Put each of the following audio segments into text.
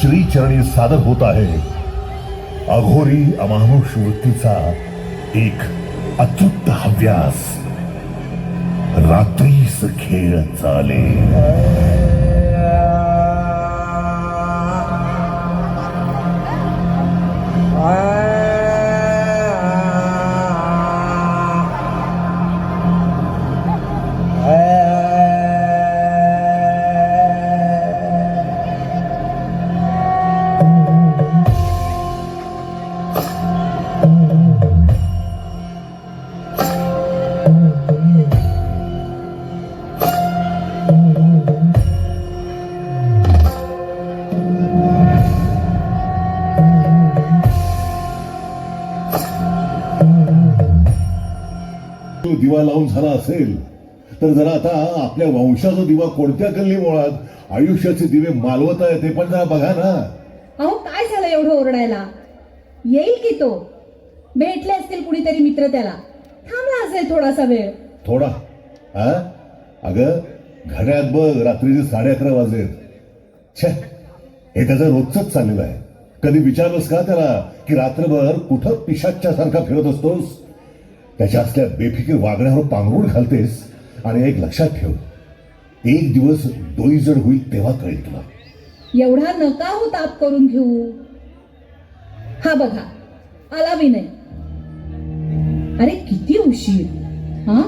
श्रीचरणी सादर होत आहे. अघोरी अमानुष वृत्तीचा एक अतृप्त हव्यास. रात्रीस खेळ चाले. तो दिवा लावून झाला असेल तर जरा आता आपल्या वंशाचा दिवा कोणत्या कल्ली मुळात आयुष्याचे दिवे मालवत आहे ते पण जरा बघा ना. अहो काय झालं एवढं ओरडायला? येईल की तो? भेटले असतील कुणीतरी मित्र त्याला. थांबला असेल थोडासा वेळ. थोडा. हा? अगं घड्यात बघ रात्रीचे साडे अकरा वाजलेत. छे हे त्याचं रोजच चाललेलं आहे. कधी विचारलंस का त्याला की रात्रभर कुठं पिशाच्या सारखा फिरत असतोस? त्याच्या असल्या बेफिकीर वागण्यावर पांघरूण घालतेस आणि एक लक्षात ठेव एक दिवस डोई जड होईल तेव्हा कळेल तुला. एवढा नका हो ताप करून घेऊ. हा बघा आला विनय अरे किती उशीर. हा?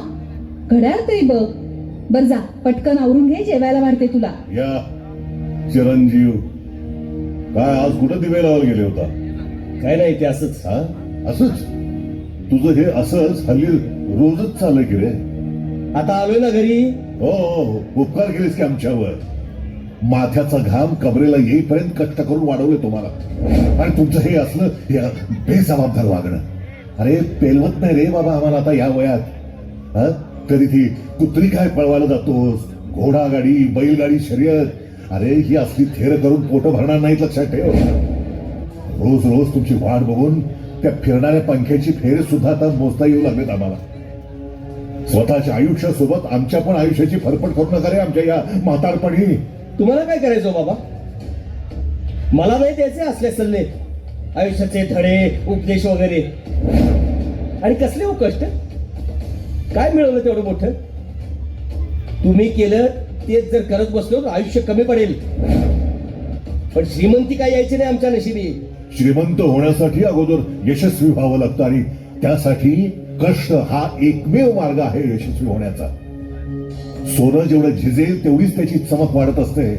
घड्याळ तरी बघ. बर जा पटकन आवरून घे जेवायला वाढते तुला. या चिरंजीव. काय आज कुठं दिवे लावायला गेले होता? काय नाही ते असंच हा? असंच? तुझं हे असंच हल्ली रोजच चाललंय की रे? आता आलोय ना घरी? हो हो हो. उपकार केलेस की आमच्यावर. माथ्याचा घाम कबरेला येईपर्यंत कष्ट करून वाढवले तुम्हाला. आणि तुमचं हे असलं हे बेजबाबदार वागणं. अरे पेलवत नाही रे बाबा आम्हाला आता या वयात. हा? कधी ती कुत्री काय पळवायला जातोस? घोडा गाडी बैलगाडी शर्यत. अरे ही असली थेर करून पोट भरणार नाहीत लक्षात ठेव. रोज रोज तुमची वाट बघून त्या फिरणाऱ्या पंख्याची फेर सुद्धा आता मोजता येऊ लागलेत आम्हाला. स्वतःच्या आयुष्यासोबत आमच्या पण आयुष्याची फरफट करू नका रे आमच्या या म्हातारपणी. तुम्हाला काय करायचं हो बाबा? मला नाही द्यायचे असले सल्ले आयुष्याचे धडे उपदेश वगैरे. आणि कसले हो कष्ट? काय मिळवलं तेवढं मोठं? तुम्ही केलं तेच जर करत बसलो तर आयुष्य कमी पडेल. पण श्रीमंती काय यायची नाही आमच्या नशिबी? श्रीमंत होण्यासाठी अगोदर यशस्वी व्हावं लागतं आणि त्यासाठी कष्ट हा एकमेव मार्ग आहे यशस्वी होण्याचा. सोनं जेवढं झिजेल तेवढीच त्याची चमक वाढत असते.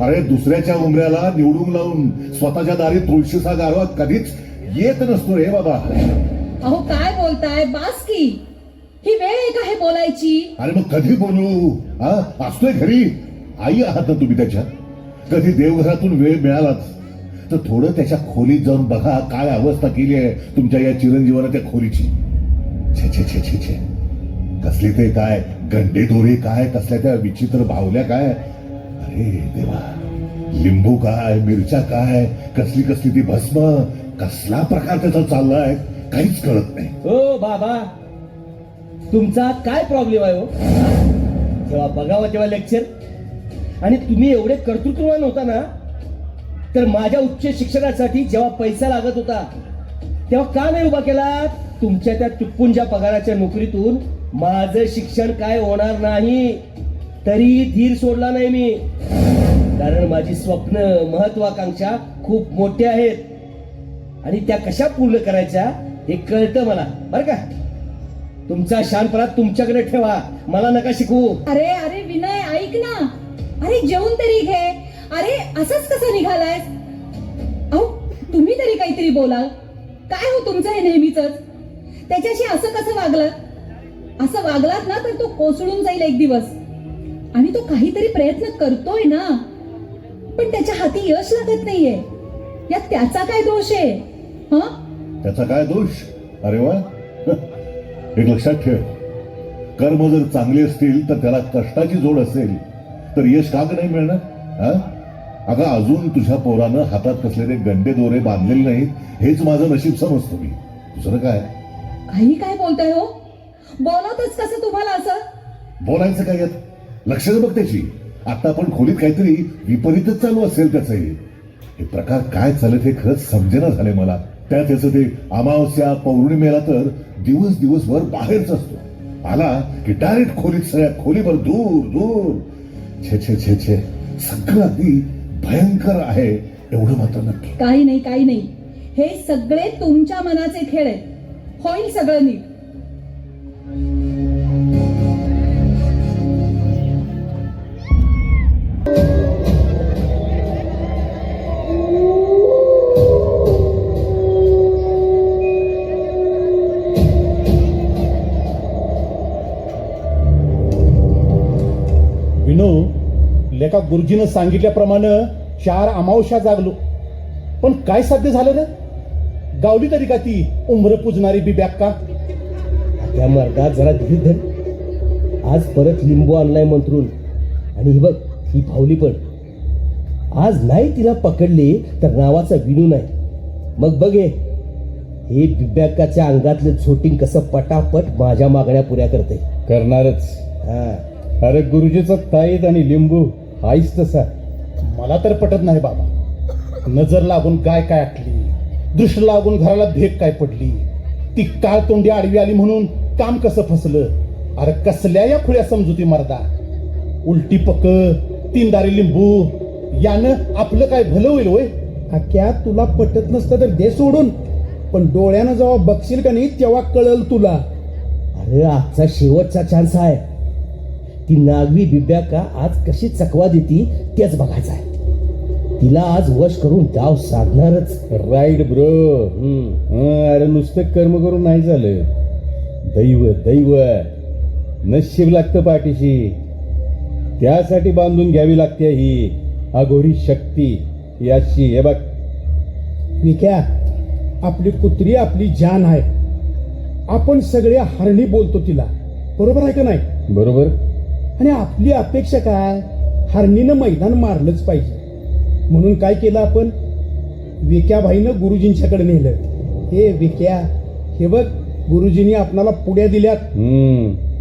अरे दुसऱ्याच्या उमऱ्याला निवडून लावून स्वतःच्या दारी तुळशीचा गारवा कधीच येत नसतो रे बाबा. अहो काय बोलताय? बास की. ही वेळ आहे का हे बोलायची. अरे मग कधी बोलू? हा असतोय घरी. आई आहात ना तुम्ही त्याच्या कधी देवघरातून वेळ मिळालाच. तर थोडं त्याच्या खोलीत जाऊन बघा काय अवस्था केली आहे तुमच्या या चिरंजीवानं त्या खोलीची. छे छे छे छे छे. कसली ते काय? गंडे दोरे काय? कसल्या त्या विचित्र भावल्या काय? अरे देवा लिंबू काय मिरच्या काय? कसली कसली ती भस्म? कसला प्रकार त्याचा चाललाय काहीच कळत नाही. हो बाबा तुमचा काय प्रॉब्लेम आहे हो? जेव्हा बघावं तेव्हा लेक्चर आणि तुम्ही एवढे कर्तृत्ववान होता ना तर माझ्या उच्च शिक्षणासाठी जेव्हा पैसा लागत होता तेव्हा का नाही उभा केला? तुमच्या त्या तुटपुंजा पगाराच्या नोकरीतून माझं शिक्षण काय होणार नाही? तरी धीर सोडला नाही मी. कारण माझी स्वप्न महत्वाकांक्षा खूप मोठे आहेत. आणि त्या कशा पूर्ण करायच्या हे कळतं मला. बरं का? तुमचा शानपणा तुमच्याकडे ठेवा. मला नका शिकवू. अरे अरे विनय ऐक ना. अरे जेवून तरी घे. अरे असंच कसं निघालाय अहो तुम्ही तरी काहीतरी बोला काय हो तुमचं हे नेहमीच त्याच्याशी असं कसं वागलात? असं वागलात ना तर तो कोसळून जाईल एक दिवस. आणि तो काहीतरी प्रयत्न करतोय ना. पण त्याच्या हाती यश लागत नाहीये. यात त्याचा काय दोष आहे? हा? त्याचा काय दोष? अरे वा. एक लक्षात ठेव. कर्म जर चांगले असतील तर त्याला कष्टाची जोड असेल तर यश का नाही मिळणार? हा? अगं अजून तुझ्या पोरानं हातात कसलेले गंडे दोरे बांधलेले नाहीत हेच माझं नशीब समजतो मी. दुसरं काय? काही काय बोलताय हो? बोलवतच कसं तुम्हाला असं? बोलायचं काय यात? लक्षच बघ त्याची. आता आपण खोलीत काहीतरी विपरीतच चालू असेल त्याचंही हे. प्रकार काय चालत हे खरंच समजेना झाले मला. त्यात याचं ते अमावस्या पौर्णिमेला तर दिवस दिवसभर बाहेरच असतो. आला की डायरेक्ट खोलीत सगळ्या खोलीवर दूर दूर. छे छे छे छे. सगळं अगदी भयंकर आहे एवढं मात्र नक्की. काही नाही काही नाही. हे सगळे तुमच्या मनाचे खेळ आहेत. होईल सगळं नीट. लेका गुरुजीनं सांगितल्याप्रमाणे चार अमावस्या जागलो. पण काय साध्य झालं रे? गावली तरी का ती उमर पुजणारी बी बॅग का त्या मर्दा जरा धीर धर. आज परत लिंबू आणलाय मंत्रून. आणि ही बघ ही भावली पण. आज नाही तिला पकडले तर नावाचा विनू नाही. मग बघ हे. बिब्याकाच्या अंगातलं छोटिंग कसं पटापट माझ्या मागण्या पुऱ्या करते करणारच. हा. अरे गुरुजीचा ताईत आणि लिंबू. हाईच तसा. मला तर पटत नाही बाबा. नजर लागून काय काय आटली? दृष्ट लागून घराला भेग काय पडली? ती काळ तोंडी आडवी आली म्हणून काम कसं फसलं? अरे कसल्या या खुल्या समजुती मर्दा? उलटी पक तीनदारी लिंबू यानं आपलं काय भलं होईल होय? अख्या तुला पटत नसतं तर दे सोडून. पण डोळ्यानं जेव्हा बघशील का नाही तेव्हा कळल तुला. अरे आजचा शेवटचा चान्स आहे. ती नागवी बिब्या का आज कशी चकवा देती तेच बघायचं आहे. तिला आज वश करून गाव साधणारच राईट ब्रो. अरे नुसतं कर्म करून नाही झालं. दैव दैव. नशीब लागतं पाठीशी. त्यासाठी बांधून घ्यावी लागते ही अघोरी शक्ती. याची हे बघ. विक्या आपली कुत्री आपली जान आहे. आपण सगळे हरणी बोलतो तिला. बरोबर आहे का नाही? बरोबर. आणि आपली अपेक्षा काय? हरणीनं मैदान मारलंच पाहिजे. म्हणून काय केलं आपण? विक्याबाईनं गुरुजींच्याकडे नेलं. हे विक्या हे बघ गुरुजींनी आपणाला पुड्या दिल्यात.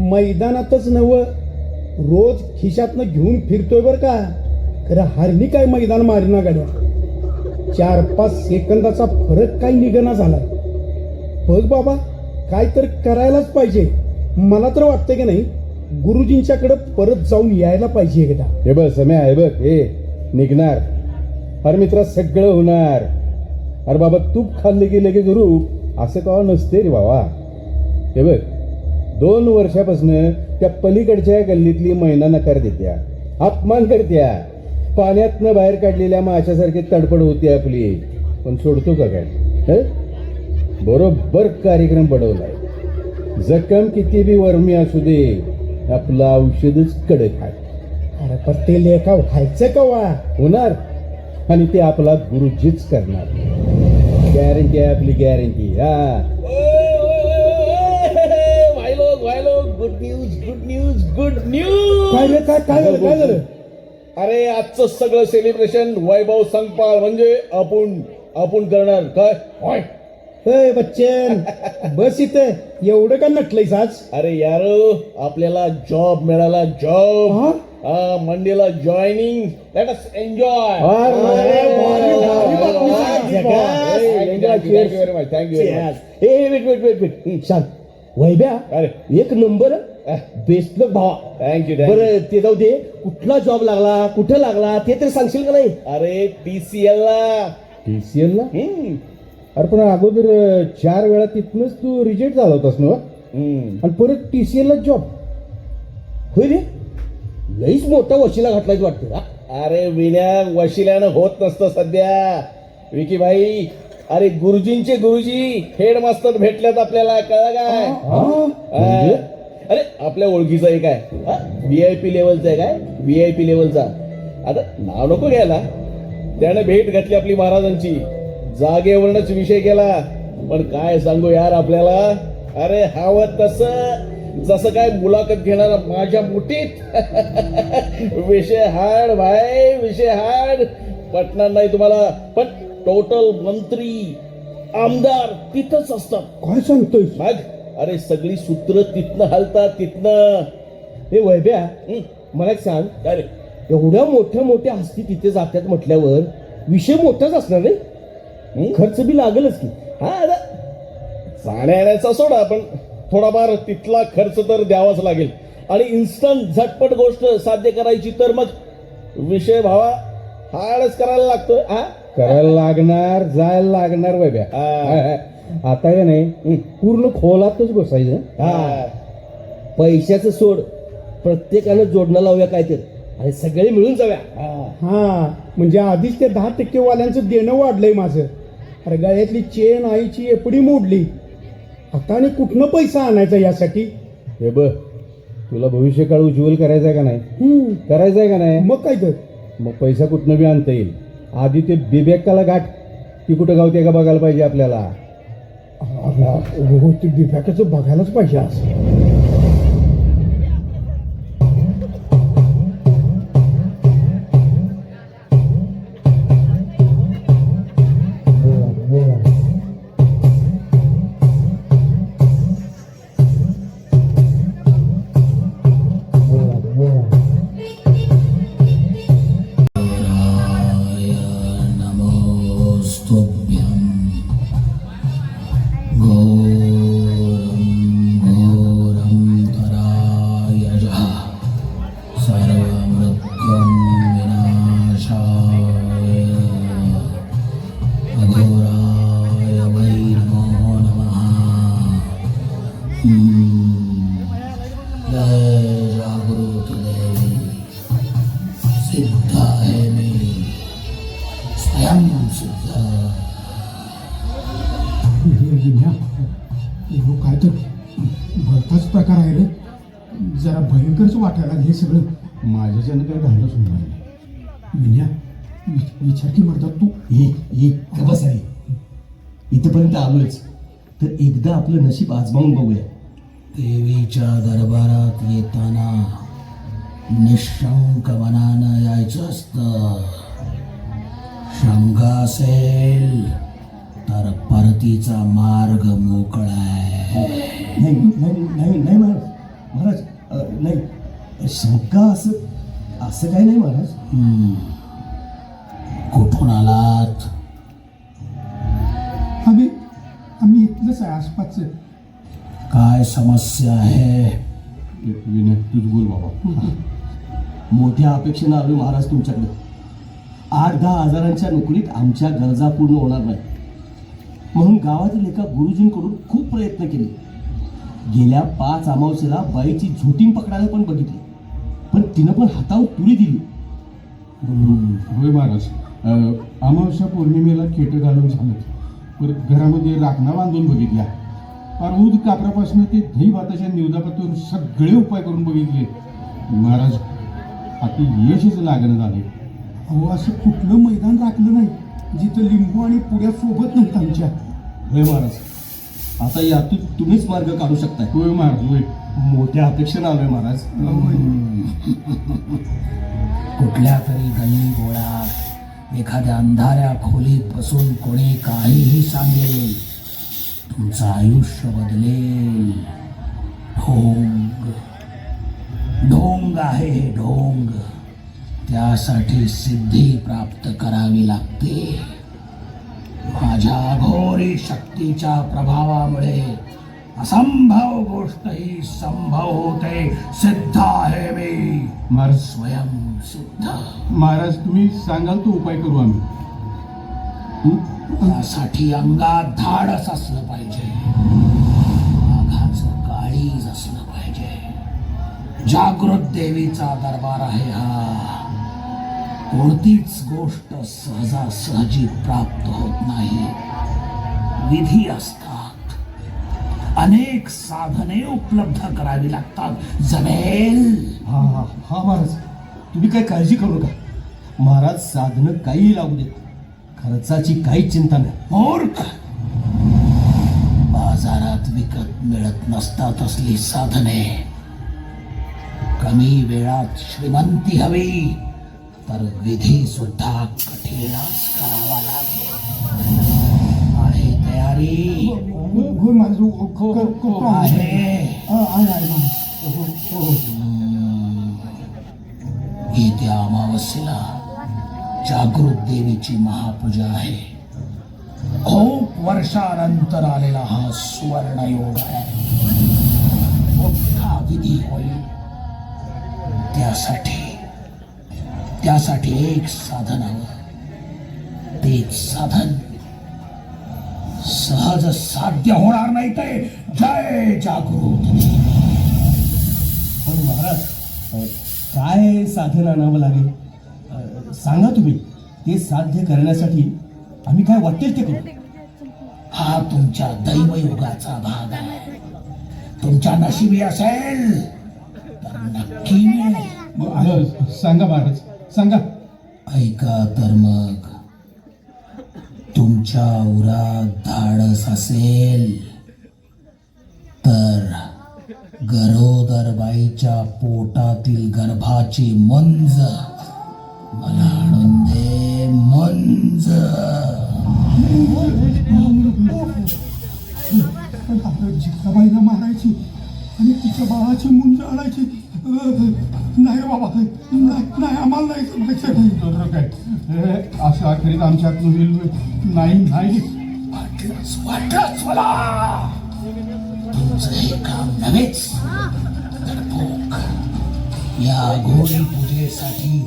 मैदानातच नव रोज खिशातनं घेऊन फिरतोय बर का? खरं हरणी काय मैदान मारिना गाड्या? चार पाच सेकंदाचा फरक काय निघना झाला बघ बाबा काय तर करायलाच पाहिजे. मला तर वाटतं की नाही गुरुजींच्याकडे परत जाऊन यायला पाहिजे एकदा. हे बघ समय आहे बघ हे निघणार. अरे मित्रा सगळं होणार. अरे बाबा तूप खाल्लं की लगेच रूप असं का नसते रे बाबा? हे बघ दोन वर्षापासनं त्या पलीकडच्या गल्लीतली मैना नकार देत्या. अपमान करत्या. पाण्यातनं बाहेर काढलेल्या माशासारखी तडपड होती आपली. पण सोडतो का काय? हं? बरोबर कार्यक्रम बनवलाय जखम किती बी वर्मी असू दे. आपलं औषधच कडक आहे. अरे पण ते लेखा व्हायचं का वा? होणार. आणि ते आपला गुरुजीच करणार. गॅरंटी आहे आपली गॅरंटी हा. Good news good news good news काय रे काय काय झालं काय झालं? अरे आजचं सगळं सेलिब्रेशन वैभव संगपाल म्हणजे आपण आपण करणार. काय? होय. ए बच्चन बस इथे एवढं का नटलंयस आज अरे यार आपल्याला जॉब मिळाला जॉब हा? हा मंडेला joining let us enjoy wait wait wait wait शांत वैभ्या अरे एक नंबर बेस्ट भावा थँक्यू बरं ते जाऊ दे कुठला जॉब लागला कुठं लागला ते तर सांगशील का नाही अरे टीसीएल ला टीसीएल ला. अरे पण अगोदर चार वेळा तिथनच तू रिजेक्ट झाला होतास ना. आणि परत टीसीएल ला जॉब होय रे? लईच मोठा वशिला घातलाय वाटतं? अरे विण्या वशिल्यानं होत नसतं सध्या. विकी भाई अरे गुरुजींचे गुरुजी हेडमास्टर भेटल्यात आपल्याला कळलं काय? म्हणजे? हा. अरे आपल्या ओळखीचा एक आहे. व्ही आय पी लेवलचा आहे. काय व्ही आय पी लेवलचा आता नाव नको घ्यायला. त्यानं भेट घातली आपली महाराजांची. जागेवरच विषय केला. पण काय सांगू यार आपल्याला? अरे हवं तसं. जसं काय मुलाखत घेणारा माझ्या मुठीत. विषय हाड भाई विषय हाड पटणार नाही तुम्हाला. पण टोटल मंत्री आमदार तिथंच असतात. काय सांगतोय मग? अरे सगळी सूत्र तिथनं हलतात तिथनं. हे वैभ्या हं, मला एक सांग. काय रे? एवढ्या मोठ्या मोठ्या हस्ती तिथे जातात म्हटल्यावर विषय मोठाच असणार नाही? खर्च बी लागेलच की. हा आता जाण्या येण्याचा सोडा पण थोडाफार तिथला खर्च तर द्यावाच लागेल. आणि इन्स्टंट झटपट गोष्ट साध्य करायची तर मग विषय भावा हाडच करायला लागतोय हा? करायला लागणार जायला लागणार बाब्या हा. आता का नाही पूर्ण खोलातच घुसायचं हा. पैशाचं सोड प्रत्येकानं जोडणं लावूया काय तर आणि सगळे मिळून जाऊया. हा. म्हणजे आधीच ते दहा टक्के वाल्यांचं देणं वाढलंय माझं. अरे गळ्यातली चेन आईची एपडी मोडली. आता आणि कुठनं पैसा आणायचा यासाठी? हे बघ तुला भविष्य काळ उज्ज्वल करायचा का नाही? हम्म, करायचा आहे का नाही? मग काय तर. मग पैसा कुठनं बी आणता येईल? आधी ते बिबेकाला गाठ ती कुठं गावते का बघायला पाहिजे आपल्याला? हो ते बिफॅकाचं बघायलाच पाहिजे आज. जरा भयंकरच वाटायला हे सगळं माझ्याच्यानं काय घालच होणार नाही विन्या विचार की म्हणतात तू एक बस आहे इथपर्यंत आलोयच तर एकदा आपलं नशीब आजमावून बघूया देवीच्या दरबारात येताना निशंक मनानं यायचं असतं शंका असेल तर परतीचा मार्ग मोकळा आहे नाही नाही नाही नाही महाराज नाही शंका असं असं काही नाही महाराज. कुठून आलात? आम्ही आम्ही इथलंच आहे आसपासचं. काय समस्या आहे? विनय बोल बाबा. मोठ्या अपेक्षेनं आलो महाराज तुमच्याकडे. आठ दहा हजारांच्या नोकरीत आमच्या गरजा पूर्ण होणार नाही म्हणून गावातील एका गुरुजींकडून खूप प्रयत्न केले. गेल्या पाच अमावस्येला बाईची झोटीम पकडायला पण बघितली. पण तिनं पण हातावर तुरी दिली. होय महाराज. अमावस्या पौर्णिमेला खेटं घालून झालं. परत घरामध्ये राखणा बांधून बघितल्या. फार ऊद कापरापासून ते दही भाताच्या निवदापातून सगळे उपाय करून बघितले. महाराज आता यशच लागणं झाले. अहो असं कुठलं मैदान राखलं नाही जिथं लिंबू आणि पुड्या सोबत नाहीत आमच्या. होय महाराज. आता यातून तुम्हीच मार्ग काढू शकताय. होय महाराज होय. मोठ्या अपेक्षेनं आलोय महाराज. कुठल्या तरी गल्ली गोळात एखाद्या अंधाऱ्या खोलीत बसून कोणी काहीही सांगेल तुमचं आयुष्य बदलेल. ढोंग. ढोंग आहे हे ढोंग. त्यासाठी सिद्धी प्राप्त करावी लागते. माझ्या घोरी शक्तीच्या प्रभावामुळे असंभव गोष्ट ही संभव होते. सिद्ध आहे मी. महाराज स्वयं सिद्ध. महाराज तुम्ही सांगाल तो उपाय करू आम्ही. त्यासाठी अंगात धाडस असलं पाहिजे. वाघाचं काळीज असलं पाहिजे. जागृत देवीचा दरबार आहे हा. कोणतीच गोष्ट सहजासहजी प्राप्त होत नाही. विधी असतात. अनेक साधने उपलब्ध करावी लागतात. जमेल. हा हा हा महाराज. तुम्ही काही काळजी करू नका. महाराज साधनं काहीही लागू देत खर्चाची काहीच चिंता नाही. मूर्ख! बाजारात विकत मिळत नसतात असली साधने. कमी वेळात श्रीमंती हवी. तर विधी सुद्धा कठीणच करावा लागेल आहे तयारी. आहे. येत्या अमावस्येला जागृत देवीची महापूजा आहे खूप वर्षानंतर आलेला हा सुवर्णयोग आहे मोठा विधी होईल त्यासाठी त्यासाठी एक साधन हवं. तेच साधन. सहज साध्य होणार नाही ते. जय जागृत. पण महाराज काय साधन आणावं लागेल? सांगा तुम्ही ते साध्य करण्यासाठी आम्ही काय वाटेल ते करू? हा तुमच्या दैवयोगाचा भाग आहे. तुमच्या नशिबी असेल तर नक्की सांगा महाराज. सांगा. ऐका तर मग. तुमच्या उरात धाडस असेल तर गरोदर बाईच्या पोटातील गर्भाची मंज मला आणून दे मंज. जिजाबाईला मारायची आणि तिच्या बाळाची मुंज आणायची. नाही बाबा. नाही नाही आम्हाला नाही जमायचं. काय असं अखेरीत आमच्या हातून होईल नाही नाही. वाटलंच वाटलंच मला. तुमचं हे काम नव्हेच. या घोडी पूजेसाठी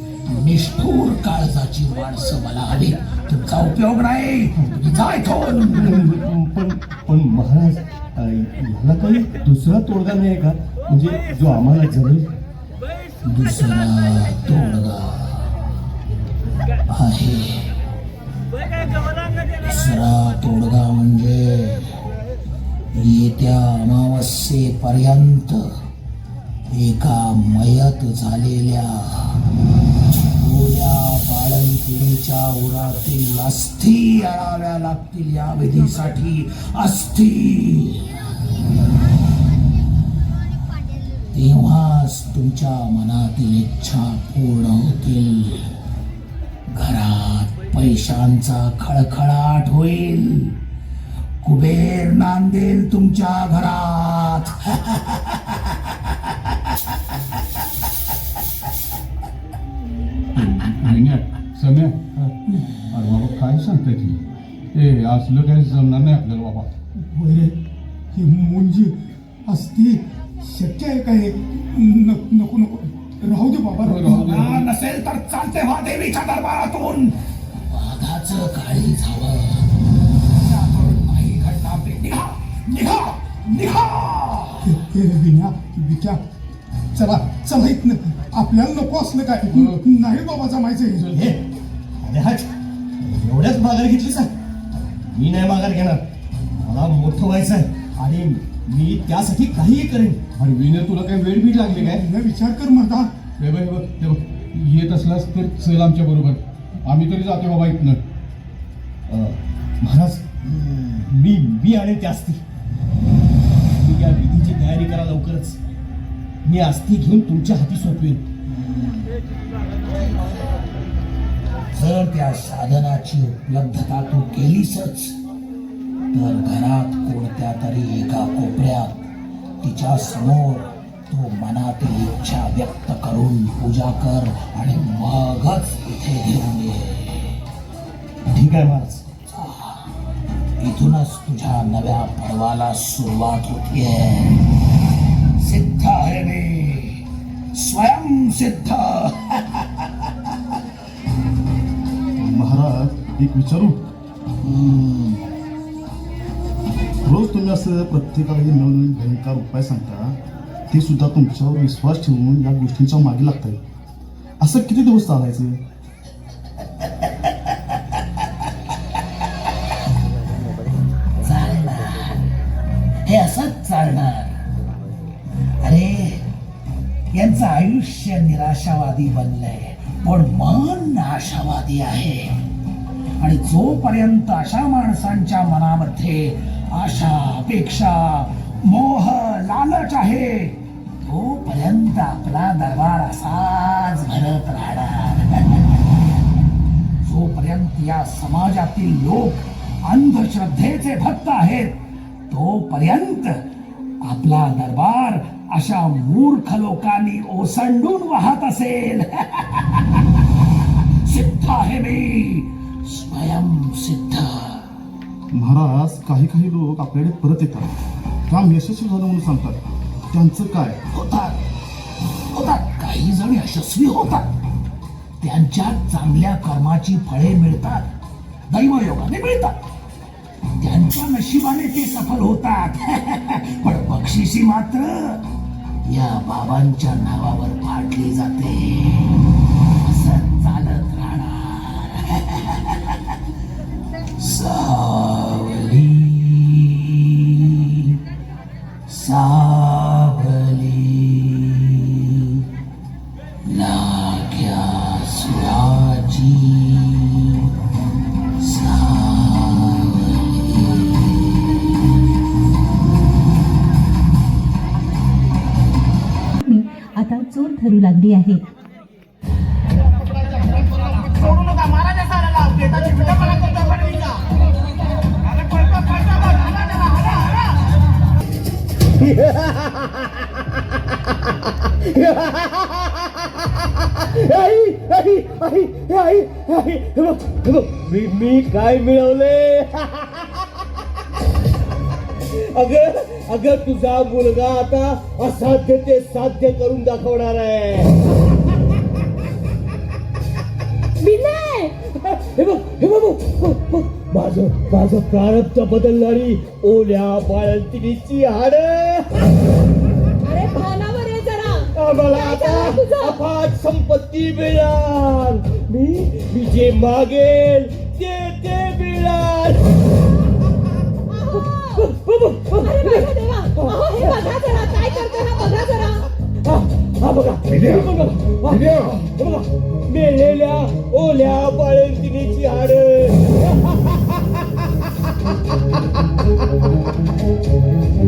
निष्ठूर काळजाची माणसं मला हवी. तुमचा उपयोग नाही. पण पण महाराज ह्याला काही दुसरा तोडगा नाही का? म्हणजे जो आम्हाला जमेल. दुसरा तोडगा आहे दुसरा तोडगा म्हणजे येत्या अमावस्येपर्यंत एका मयत झालेल्या गोल्या बाळंतिणीच्या उरातील अस्थी आणाव्या लागतील या विधीसाठी अस्थी तेव्हाच तुमच्या मनातील इच्छा पूर्ण होतील. घरात पैशांचा खळखळाट होईल. कुबेर नांदेल तुमच्या घरात. सम्या अरे बाबा काय सांगताय ती ए असलं काही जमणार नाही आपल्याला बाबा. ही मुंजी असती. शक्य आहे काय न- नको नको. राहू दे बाबा राहू दे. हा, नसेल तर चालते व्हा देवीच्या दरबारातून. वाघाचं काळी झावं. त्यातून नाही घडणार ते निघा निघा निघा. हे हे विना विचार चला चला इथनं. आपल्याला नको असलं काय? नाही बाबा जमायचं हे. हे. अरे हट. एवढ्याच माघार घेतलीस आहे? मी नाही माघार घेणार. मला मोठं व्हायचं आहे आणि मी त्यासाठी काहीही करेन. अरे विनय तुला काही वेळ बीट लागली काय? विना विचार कर मर्दा हे बघ हे बघ हे बघ येत असलास तर चल आमच्या बरोबर. आम्ही तरी जातो बाबा इथनं. अ, महाराज मी मी आणेन त्या अस्थी तुम्ही या विधीची तयारी करा लवकरच. मी अस्थी घेऊन तुमच्या हाती सोपवेन. जर त्या साधनाची उपलब्धता तू केलीसच तर घरात कोणत्या तरी एका कोपऱ्यात तिच्या समोर तू मनातील इच्छा व्यक्त करून पूजा कर आणि मगच इथे घेऊन ये. ठीक आहे महाराज. इथूनच तुझ्या नव्या पर्वाला सुरुवात होतीये. सिद्ध आहे मी. स्वयंसिद्ध महाराज एक विचारू? रोज तुम्ही असं प्रत्येकाला जे नवनवीन भयंकर उपाय सांगता ते सुद्धा तुमच्यावर विश्वास ठेवून या गोष्टींच्या मागे लागताय. असं किती दिवस चालायचं? हे असंच चालणार. अरे यांचं आयुष्य निराशावादी बनलंय. पण मन आशावादी आहे. आणि जोपर्यंत अशा माणसांच्या मनामध्ये आशा अपेक्षा मोह लालच आहे. तोपर्यंत आपला दरबार असाच भरत राहणार. जोपर्यंत या समाजातील लोक अंधश्रद्धेचे भक्त आहेत तोपर्यंत आपला दरबार अशा मूर्ख लोकांनी ओसंडून वाहत असेल. सिद्ध आहे मी. स्वयं सिद्ध. महाराज काही काही लोक आपल्याकडे परत येतात. काम यशस्वी झालं म्हणून सांगतात. त्यांचं काय? होतात. होतात. काही जण यशस्वी होतात. त्यांच्या चांगल्या कर्माची फळे मिळतात. दैवयोगाने मिळतात. त्यांच्या नशिबाने ते सफल होतात. पण बक्षिसी मात्र या बाबांच्या नावावर फाटली जाते असं चालत राहणार सावली। सावली। मी काय मिळवले? अगं अगं तुझा मुलगा आता असाध्य ते साध्य करून दाखवणार आहे. हे बघ हे बघ. माझं माझं प्रारब्ध बदलणारी ओल्या बाळंतिणीची हाड. अरे भानावर ये जरा. काय आता? अफाट संपत्ती मिळाल मी मी जे मागेल मेलेल्या ओल्या बाळंतिणीची हाड.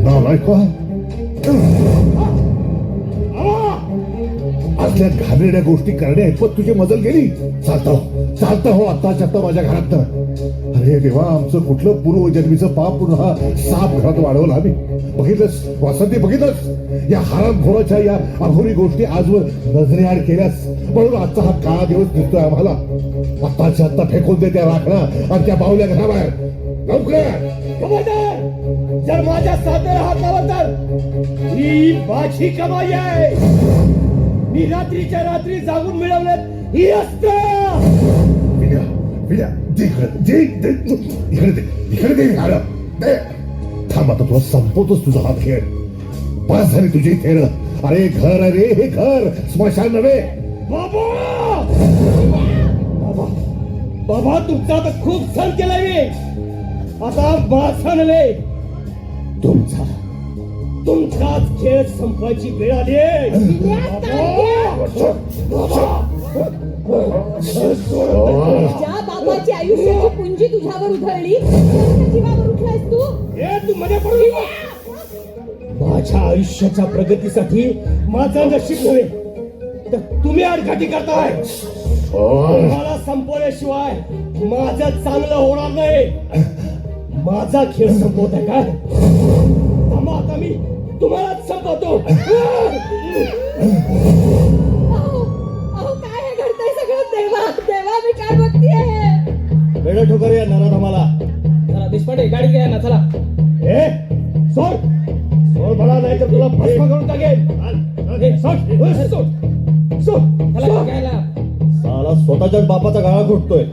नालायका असल्या घाबरेड्या गोष्टी करण्या ऐपत तुझी मजल गेली. चालतो चालतं हो, हो आत्ताच्या आता माझ्या घरात. अरे देवा आमचं कुठलं पूर्वजन्मीचं पाप पुन्हा साप घरात वाढवलं आम्ही. बघितलंस? वासंती बघितलंस? या हरामखोराच्या या अघोरी गोष्टी आजवर नजरेआड केल्यास म्हणून आजचा हा काळा दिवस दिसतोय आम्हाला. आत्ताच्या आत्ता फेकून दे त्या राखणा आणि त्या बावल्या घराबाहेर. लवकर! जर माझ्या सादर हातावर तर ही माझी कमाई आहे. मी रात्रीच्या रात्री जागून मिळवलं ही अस्त्र विद्या विद्या दे इकडे दे दे इकडे दे इकडे दे हाड दे. थांब आता तुला संपवतोच तुझा हा खेळ. बस झाली तुझी खेळ अरे घर अरे हे घर. स्मशान नव्हे. बाबा! बाबा बाबा तुमचा आता खूप सण केलाय मी. आता नव्हे तुमचा? तुमचाच खेळ संपायची वेळ आली! ज्या बाबाची आयुष्याची पुंजी तुझ्यावर उधळली. जीवावर उठलायस तू? हे तू मध्ये पडू. माझ्या आयुष्याच्या प्रगतीसाठी माझं नशीब नव्हे तर तुम्ही अडकाठी करताय. मला संपवल्याशिवाय माझं चांगलं होणार नाही. माझा खेळ संपवत आहे काय थांबा आता मी तुम्हालाच संपवतो अहो अहो काय हे घडतंय सगळं? देवा देवा मी काय बघतीये? वेळ ठोकर या नरात आम्हाला. चला देशपांडे गाडी घ्या ना चला. ए सोड. सोड मला नाही तर तुला भस्म करून टाकेल सोड. ए, सोड. सोड. सोड. साला स्वतःच्याच बापाचा गाळा घोटतोय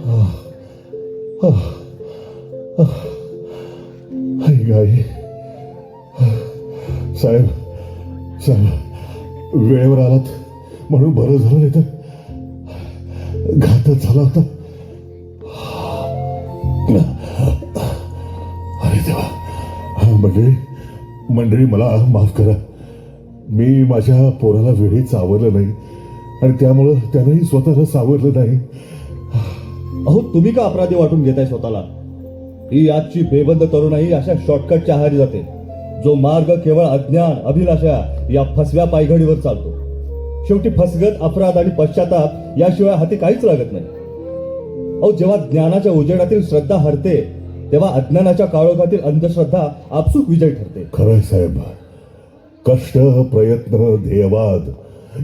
आई गाई साहेब साहेब वेळेवर आलात म्हणून बरं झालं नाही तर घातच झाला होता. अरे देवा. हा, मंडळी मंडळी मला माफ करा. मी माझ्या पोराला वेळी सावरलं नाही आणि त्यामुळं त्यानंही स्वतःला सावरलं नाही. अहो तुम्ही का अपराधी वाटून घेताय स्वतःला? ही आजची बेबंद तरुणाई अशा शॉर्टकटच्या आहारी जाते. जो मार्ग केवळ अज्ञान अभिलाषा या फसव्या पायघडीवर चालतो. शेवटी फसगत अपराध आणि पश्चाताप याशिवाय हाती काहीच लागत नाही. अहो जेव्हा ज्ञानाच्या उजेडातील श्रद्धा हरते तेव्हा अज्ञानाच्या काळोखातील अंधश्रद्धा आपसूक विजय ठरते. खरंय साहेब. कष्ट प्रयत्न ध्येयवाद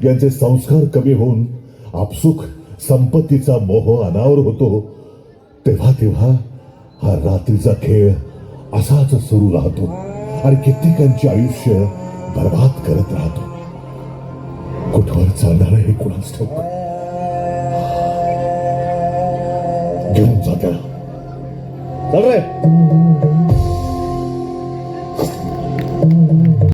यांचे संस्कार कमी होऊन आपसुक संपत्तीचा मोह अनावर होतो तेव्हा तेव्हा हा रात्रीचा खेळ असाच सुरू राहतो. आणि कित्येकांचे आयुष्य बर्बाद करत राहतो. कुठवर चालणार हे कुणाच ठाऊक? घेऊन जात्या चल रे.